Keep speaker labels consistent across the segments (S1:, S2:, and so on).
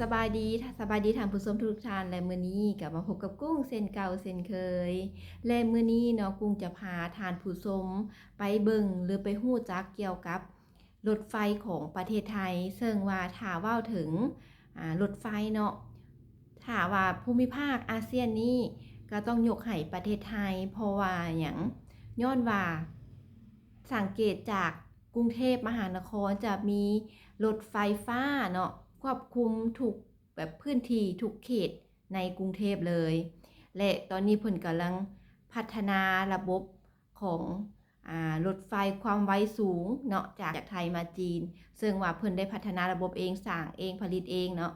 S1: สบายดีสบายดีทางผู้ชมทุกท่านและมื้อนี้กลับมาพบกับกุ้งเส้นเก่าเส้นเคย และมื้อนี้เนาะกุ้งจะพาทานผู้ชมไปเบิ่งหรือไปฮู้จักเกี่ยวกับรถไฟของประเทศไทย ซึ่งว่าถ้าเว้าถึงรถไฟเนาะถ้าว่าภูมิภาคอาเซียนนี้ก็ต้องยกให้ประเทศไทย เพราะว่าหยังย้อนว่าสังเกตจากกรุงเทพมหานครจะมีรถไฟฟ้าเนาะ ควบคุมทุกแบบพื้นที่ทุกเขตในกรุงเทพเลย และตอนนี้เพิ่นกำลังพัฒนาระบบของรถไฟความไวสูงเนาะจากจากไทยมาจีน ซึ่งว่าเพิ่นได้พัฒนาระบบเองสร้างเองผลิตเองเนาะ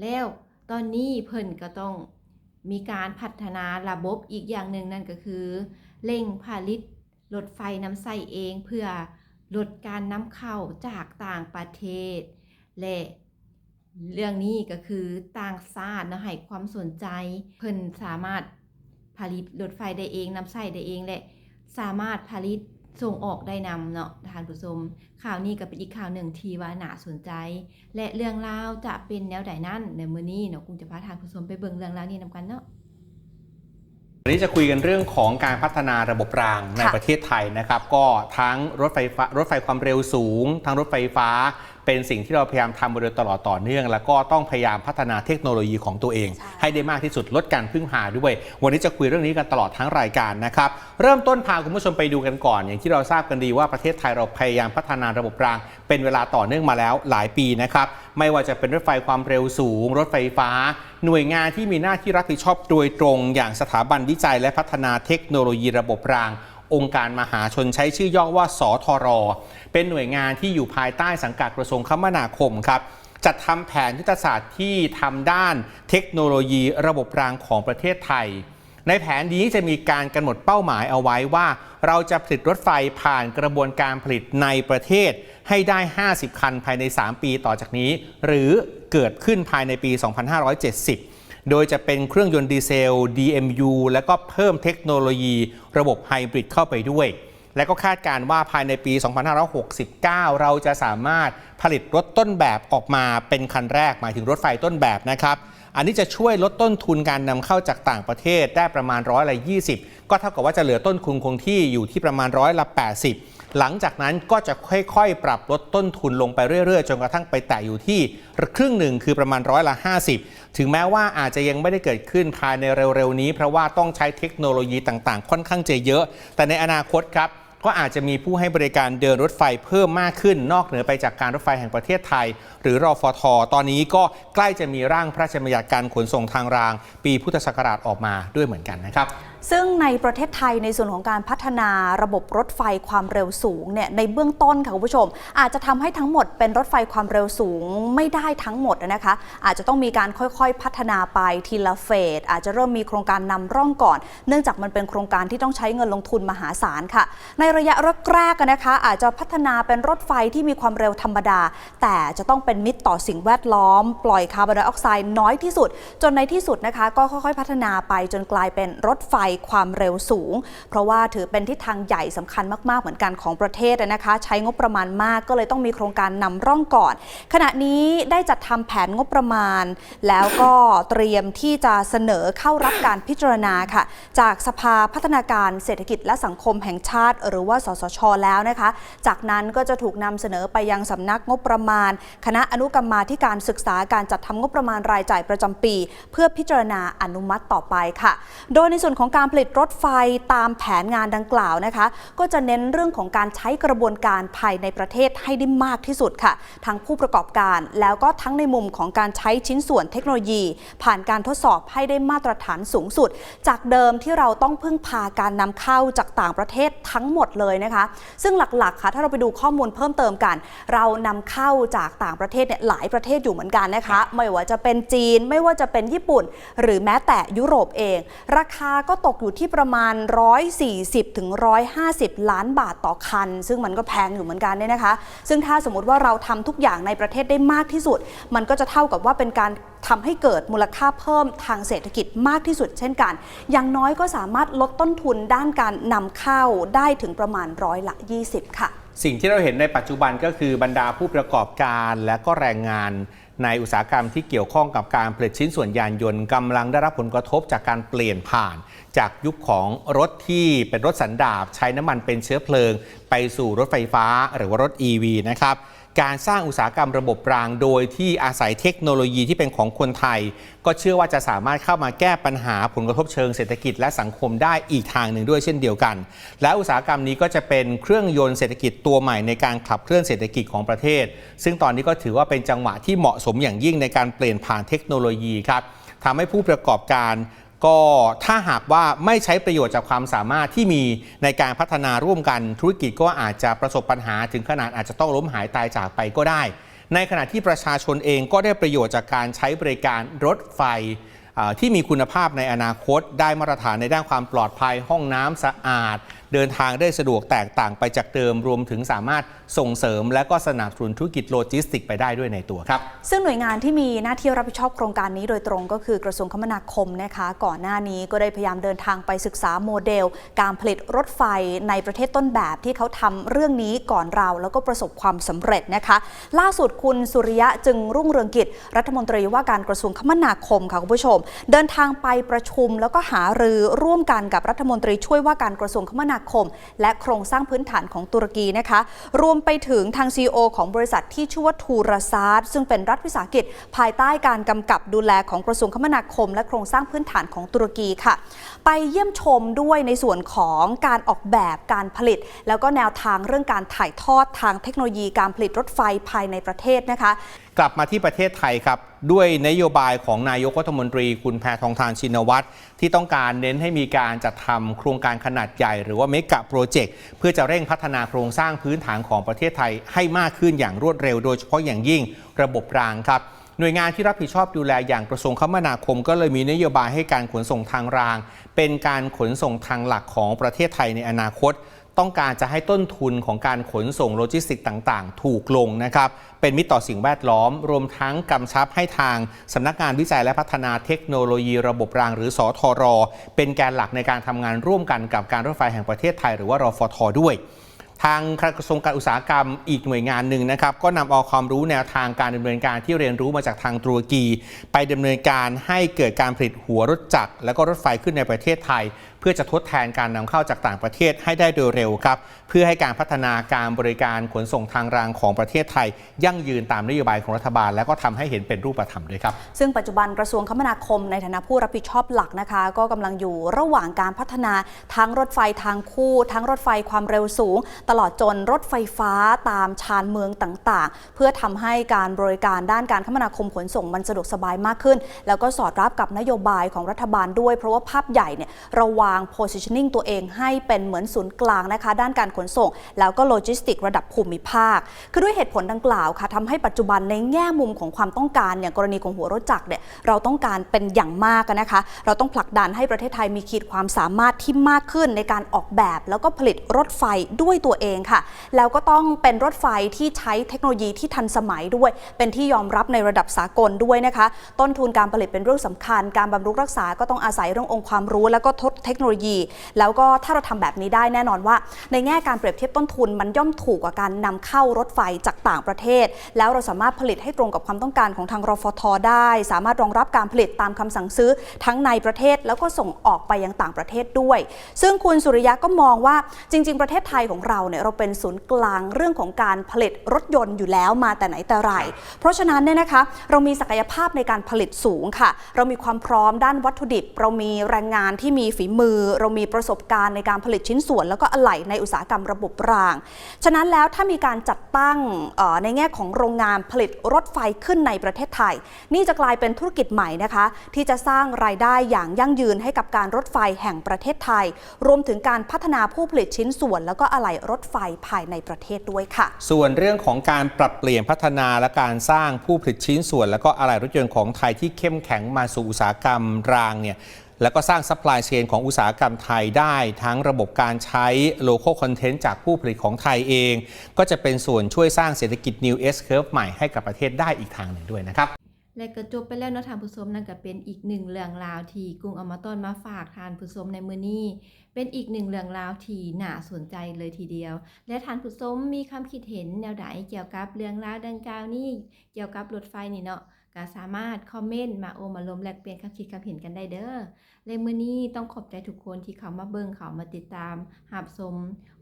S1: แล้วตอนนี้เพิ่นก็ต้องมีการพัฒนาระบบอีกอย่างหนึ่งนั่นก็คือเร่งผลิตรถไฟน้ำใส่เองเพื่อลดการนำเข้าจากต่างประเทศ และ เรื่องนี้ก็คือต่างชาติเนาะให้ความสนใจเพิ่นสามารถผลิตรถไฟได้เองนำใส่ได้เองและสามารถผลิตส่งออกได้นำเนาะทานผู้ชมข่าวนี้ก็เป็นอีกข่าวหนึ่งที่ว่าน่าสนใจ และเรื่องราวจะเป็นแนวใดนั่นในมื้อนี้เนาะกุ้งจะพาทานผู้ชมไปเบิ่งเรื่องราวนี้นำกันเนาะ
S2: วันนี้จะคุยกันเรื่องของการพัฒนาระบบรางในประเทศไทยนะครับ ก็ทั้งรถไฟฟ้ารถไฟความเร็วสูง ทั้งรถไฟฟ้า เป็นสิ่งที่เราพยายามทำมาโดยตลอดต่อเนื่อง แล้วก็ต้องพยายามพัฒนาเทคโนโลยีของตัวเอง
S3: ใช่
S2: ให้ได้มากที่สุดลดการพึ่งพาด้วย วันนี้จะคุยเรื่องนี้กันตลอดทั้งรายการนะครับเริ่มต้นพาคุณผู้ชมไปดูกันก่อน อย่างที่เราทราบกันดีว่าประเทศไทยเราพยายามพัฒนาระบบราง เป็นเวลาต่อเนื่องมาแล้วหลายปีนะครับไม่ว่าจะเป็นรถไฟความเร็วสูง รถไฟฟ้า หน่วยงานที่มีหน้าที่รับผิดชอบโดยตรง อย่างสถาบันวิจัยและพัฒนาเทคโนโลยีระบบราง องค์การมหาชนใช้ชื่อย่อว่า สทร เป็นหน่วยงานที่อยู่ภายใต้สังกัดกระทรวงคมนาคมครับจัดทำแผนยุทธศาสตร์ที่ทำด้านเทคโนโลยีระบบรางของประเทศไทย ในแผนนี้จะมีการกำหนดเป้าหมายเอาไว้ว่า เราจะผลิตรถไฟผ่านกระบวนการผลิตในประเทศ ให้ได้ 50 คันภายใน 3 ปีต่อจากนี้ หรือเกิดขึ้นภายในปี 2570 โดยจะเป็นเครื่องยนต์ดีเซล DMU แล้วก็เพิ่มเทคโนโลยีระบบไฮบริดเข้าไปด้วย และก็คาดการณ์ว่าภายในปี 2569 เราจะสามารถผลิตรถต้นแบบออกมาเป็นคันแรกหมายถึงรถไฟต้นแบบนะครับ อันนี้จะช่วยลดต้นทุนการนำเข้าจากต่างประเทศได้ประมาณร้อยละ20ก็เท่ากับว่าจะเหลือต้นทุนคงที่อยู่ที่ประมาณร้อยละ 80หลังจากนั้นก็จะค่อยๆ ปรับลดต้นทุนลงไปเรื่อยๆ จนกระทั่งไปแตะอยู่ที่ครึ่งหนึ่งคือประมาณร้อยละ 50 ถึงแม้ว่าอาจจะยังไม่ได้เกิดขึ้นภายในเร็วๆ นี้ เพราะว่าต้องใช้เทคโนโลยีต่างๆ ค่อนข้างจะเยอะ แต่ในอนาคตครับ ก็อาจจะมีผู้ให้บริการเดินรถไฟเพิ่มมากขึ้น นอกเหนือไปจากการรถไฟแห่งประเทศไทย หรือรอฟท ตอนนี้ก็ใกล้จะมีร่างพระราชบัญญัติการขนส่งทางราง ปีพุทธศักราชออกมาด้วยเหมือนกันนะครับ
S3: ซึ่งในประเทศไทยในส่วนของการพัฒนาระบบรถไฟความเร็วสูงเนี่ยในเบื้องต้นค่ะคุณผู้ชม อาจจะทำให้ทั้งหมดเป็นรถไฟความเร็วสูงไม่ได้ทั้งหมดนะคะ อาจจะต้องมีการค่อยๆพัฒนาไปทีละเฟสอาจจะเริ่มมีโครงการนำร่องก่อน เนื่องจากมันเป็นโครงการที่ต้องใช้เงินลงทุนมหาศาลค่ะ ในระยะแรกๆนะคะ อาจจะพัฒนาเป็นรถไฟที่มีความเร็วธรรมดา แต่จะต้องเป็นมิตรต่อสิ่งแวดล้อม ปล่อยคาร์บอนไดออกไซด์น้อยที่สุด จนในที่สุดนะคะ ก็ค่อยๆ พัฒนาไปจนกลายเป็นรถไฟความเร็วสูง เพราะว่าถือเป็นทิศทางใหญ่สำคัญมาก ๆ เหมือนกันของประเทศนะคะ ใช้งบประมาณมากก็เลยต้องมีโครงการนำร่องก่อน ขณะนี้ได้จัดทำแผนงบประมาณ แล้วก็เตรียมที่จะเสนอเข้ารับการพิจารณาค่ะ จากสภาพัฒนาการเศรษฐกิจและสังคมแห่งชาติ หรือว่าสสช แล้วนะคะ จากนั้นก็จะถูกนำเสนอไปยังสำนักงบประมาณ คณะอนุกรรมาธิการศึกษาการจัดทำงบประมาณรายจ่ายประจำปี เพื่อพิจารณาอนุมัติต่อไปค่ะ โดยในส่วนของการการผลิตรถไฟตามแผนงานดังกล่าวนะคะ ก็จะเน้นเรื่องของการใช้กระบวนการภายในประเทศให้ได้มากที่สุดค่ะ ทั้งผู้ประกอบการแล้วก็ทั้งในมุมของการใช้ชิ้นส่วนเทคโนโลยี ผ่านการทดสอบให้ได้มาตรฐานสูงสุด จากเดิมที่เราต้องพึ่งพาการนำเข้าจากต่างประเทศทั้งหมดเลยนะคะ ซึ่งหลักๆค่ะถ้าเราไปดูข้อมูลเพิ่มเติมกัน เรานำเข้าจากต่างประเทศเนี่ยหลายประเทศอยู่เหมือนกันนะคะ ไม่ว่าจะเป็นจีน ไม่ว่าจะเป็นญี่ปุ่น หรือแม้แต่ยุโรปเอง ราคาก็ตกอยู่ที่ประมาณ 140ถึง150 ล้านบาทต่อคัน ซึ่งมันก็แพงอยู่เหมือนกันเนี่ยนะคะ ซึ่งถ้าสมมติว่าเราทำทุกอย่างในประเทศได้มากที่สุด มันก็จะเท่ากับว่าเป็นการทำให้เกิดมูลค่าเพิ่มทางเศรษฐกิจมากที่สุด เช่นกัน อย่างน้อยก็สามารถลดต้นทุนด้านการนำเข้าได้ถึงประมาณร้อยละ 20 ค่ะ
S2: สิ่งที่เราเห็นในปัจจุบันก็คือบรรดาผู้ประกอบการและก็แรงงานในอุตสาหกรรมที่เกี่ยวข้องกับการผลิตชิ้นส่วนยานยนต์กำลังได้รับผลกระทบจากการเปลี่ยนผ่าน จากยุคของรถที่เป็นรถสันดาปใช้น้ำมันเป็นเชื้อเพลิง ไปสู่รถไฟฟ้าหรือว่ารถ EV นะครับการสร้างอุตสาหกรรมระบบรางโดยที่อาศัยเทคโนโลยีที่เป็นของคนไทย ก็เชื่อว่าจะสามารถเข้ามาแก้ปัญหาผลกระทบเชิงเศรษฐกิจและสังคมได้อีกทางหนึ่งด้วยเช่นเดียวกัน และอุตสาหกรรมนี้ก็จะเป็นเครื่องยนต์เศรษฐกิจตัวใหม่ในการขับเคลื่อนเศรษฐกิจของประเทศ ซึ่งตอนนี้ก็ถือว่าเป็นจังหวะที่เหมาะสมอย่างยิ่งในการเปลี่ยนผ่านเทคโนโลยีครับทำให้ผู้ประกอบการ ก็ถ้าหากว่าไม่ใช้ประโยชน์จากความสามารถที่มีในการพัฒนาร่วมกันธุรกิจก็อาจจะประสบปัญหาถึงขนาดอาจจะต้องล้มหายตายจากไปก็ได้ ในขณะที่ประชาชนเองก็ได้ประโยชน์จากการใช้บริการรถไฟที่มีคุณภาพในอนาคตได้มาตรฐานในด้านความปลอดภัยห้องน้ำสะอาด เดินทางได้สะดวกแตกต่างไปจากเดิมรวมถึงสามารถส่งเสริม และก็สนับสนุนธุรกิจโลจิสติก ไปได้ด้วยในตัวครับ
S3: ซึ่งหน่วยงานที่มีหน้าที่รับผิดชอบโครงการนี้โดยตรงก็คือกระทรวงคมนาคมนะคะก่อนหน้านี้ก็ได้พยายามเดินทางไปศึกษาโมเดล การผลิตรถไฟในประเทศต้นแบบที่เขาทำเรื่องนี้ก่อนเราแล้วก็ประสบความสำเร็จนะคะ ล่าสุดคุณสุริยะจึงรุ่งเรืองกิจ รัฐมนตรีว่าการกระทรวงคมนาคมค่ะคุณผู้ชม เดินทางไปประชุมแล้วก็หารือร่วมกันกับรัฐมนตรีช่วยว่าการกระทรวงคมนาคมและโครงสร้างพื้นฐานของตุรกีนะคะ รวมไปถึงทาง CEO ของบริษัทที่ชื่อว่าทูราซาร์ซึ่งเป็นรัฐวิสาหกิจ ภายใต้การกำกับดูแลของกระทรวงคมนาคม และโครงสร้างพื้นฐานของตุรกีค่ะ ไปเยี่ยมชมด้วยในส่วนของการออกแบบการผลิต แล้วก็แนวทางเรื่องการถ่ายทอดทางเทคโนโลยีการผลิตรถไฟภายในประเทศนะคะ
S2: กลับมาที่ประเทศไทยครับ ด้วยนโยบายของนายกรัฐมนตรีคุณแพทองทานชินวัตรที่ต้องการเน้นให้มีการจัดทำโครงการขนาดใหญ่ หรือว่าเมกะโปรเจกต์เพื่อจะเร่งพัฒนาโครงสร้างพื้นฐานของประเทศไทยให้มากขึ้นอย่างรวดเร็ว โดยเฉพาะอย่างยิ่งระบบรางครับหน่วยงานที่รับผิดชอบดูแลอย่างกระทรวงคมนาคม ก็เลยมีนโยบายให้การขนส่งทางราง เป็นการขนส่งทางหลักของประเทศไทยในอนาคต ต้องการจะให้ต้นทุนของการขนส่งโลจิสติกต่างๆ ถูกลงนะครับ เป็นมิตรต่อสิ่งแวดล้อม รวมทั้งกำชับให้ทางสำนักงานวิจัยและพัฒนาเทคโนโลยีระบบรางหรือสอทรเป็นแกนหลักในการทำงานร่วมกันกับการรถไฟแห่งประเทศไทยหรือว่ารอฟทด้วยทางกระทรวงการอุตสาหกรรมอีกหน่วยงานหนึ่งนะครับ ก็นำเอาความรู้แนวทางการดำเนินการที่เรียนรู้มาจากทางตุรกี ไปดำเนินการให้เกิดการผลิตหัวรถจักรและก็รถไฟขึ้นในประเทศไทย พื่อจะทดแทนการนำเข้าจากต่างประเทศให้ได้โดยเร็วครับ เพื่อให้การพัฒนาการบริการขนส่งทางรางของประเทศไทย ยั่งยืนตามนโยบายของรัฐบาล และก็ทำให้เห็นเป็นรูปธรรมด้วยครับ
S3: ซึ่งปัจจุบันกระทรวงคมนาคมในฐานะผู้รับผิดชอบหลักนะคะ ก็กำลังอยู่ระหว่างการพัฒนาทั้งรถไฟทางคู่ ทั้งรถไฟความเร็วสูง ตลอดจนรถไฟฟ้าตามชานเมืองต่างๆ เพื่อทำให้การบริการด้านการคมนาคมขนส่งมันสะดวกสบายมากขึ้น แล้วก็สอดรับกับนโยบายของรัฐบาลด้วย เพราะว่าภาพใหญ่เนี่ยเราวาง positioning ตัวเองให้เป็นเหมือนศูนย์กลางนะคะ ด้านการขนส่ง แล้วก็โลจิสติกระดับภูมิภาค คือด้วยเหตุผลดังกล่าวค่ะทำให้ปัจจุบันในแง่มุมของความต้องการอย่างกรณีของหัวรถจักรเนี่ยเราต้องการเป็นอย่างมากนะคะ เราต้องผลักดันให้ประเทศไทยมีขีดความสามารถที่มากขึ้นในการออกแบบ แล้วก็ผลิตรถไฟด้วยตัวเองค่ะ แล้วก็ต้องเป็นรถไฟที่ใช้เทคโนโลยีที่ทันสมัยด้วย เป็นที่ยอมรับในระดับสากลด้วยนะคะ ต้นทุนการผลิตเป็นเรื่องสำคัญ การบำรุงรักษาก็ต้องอาศัยเรื่ององค์ความรู้ แล้วก็ทดเทคโนโลยี แล้วก็ถ้าเราทำแบบนี้ได้แน่นอนว่า ในแง่การเปรียบเทียบต้นทุน มันย่อมถูกกว่าการนำเข้ารถไฟจากต่างประเทศ แล้วเราสามารถผลิตให้ตรงกับความต้องการของทางรฟทได้ สามารถรองรับการผลิตตามคำสั่งซื้อทั้งในประเทศแล้วก็ส่งออกไปยังต่างประเทศด้วย ซึ่งคุณสุริยะก็มองว่าจริง ๆ ประเทศไทยของเราเนี่ยเราเป็นศูนย์กลางเรื่องของการผลิตรถยนต์อยู่แล้วมาแต่ไหนแต่ไร เพราะฉะนั้นเนี่ยนะคะเรามีศักยภาพในการผลิตสูงค่ะ เรามีความพร้อมด้านวัตถุดิบ เรามีแรงงานที่มีฝีมือเรามีประสบการณ์ในการผลิตชิ้นส่วน แล้วก็อะไหล่ในอุตสาหกรรมระบบราง ฉะนั้นแล้วถ้ามีการจัดตั้งในแง่ของโรงงานผลิตรถไฟขึ้นในประเทศไทย นี่จะกลายเป็นธุรกิจใหม่นะคะ ที่จะสร้างรายได้อย่างยั่งยืนให้กับการรถไฟแห่งประเทศไทย รวมถึงการพัฒนาผู้ผลิตชิ้นส่วน แล้วก็อะไหล่รถไฟภายในประเทศด้วยค่ะ
S2: ส่วนเรื่องของการปรับเปลี่ยนพัฒนาและการสร้างผู้ผลิตชิ้นส่วน แล้วก็อะไหล่รถยนต์ของไทยที่เข้มแข็งมาสู่อุตสาหกรรมรางเนี่ย แล้วก็สร้างซัพพลายเชนของอุตสาหกรรมไทยได้ ทั้งระบบการใช้ local content จากผู้ผลิตของไทยเอง ก็จะเป็นส่วนช่วยสร้างเศรษฐกิจ New S Curve ใหม่ให้กับประเทศได้อีกทางหนึ่งด้วยนะครับ
S1: และก็จบไปแล้วเนาะทานผู้ชมนั่นก็เป็นอีกหนึ่งเรื่องราวที่กุ้งเอามาต้อนมาฝากทานผู้ชมในมื้อนี้ เป็นอีกหนึ่งเรื่องราวที่น่าสนใจเลยทีเดียว และท่านผู้ชมมีความคิดเห็นแนวใดเกี่ยวกับเรื่องราวดังกล่าวนี้เกี่ยวกับรถไฟนี่เนาะ ก็สามารถคอมเมนต์มาโอมาลมแลกเปลี่ยนความคิดความเห็นกันได้เด้อและมื้อนี้ต้องขอบใจทุกคนที่เขามาเบิ่งเขามาติดตามหาบสม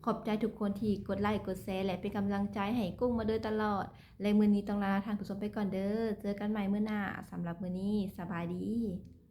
S1: ขอบใจทุกคนที่กดไลค์กดแชร์และเป็นกำลังใจให้กุ้งมาโดยตลอดและมื้อนี้ต้องลาทานผู้ชมไปก่อนเด้อเจอกันใหม่มื้อหน้าสำหรับมื้อนี้สบายดี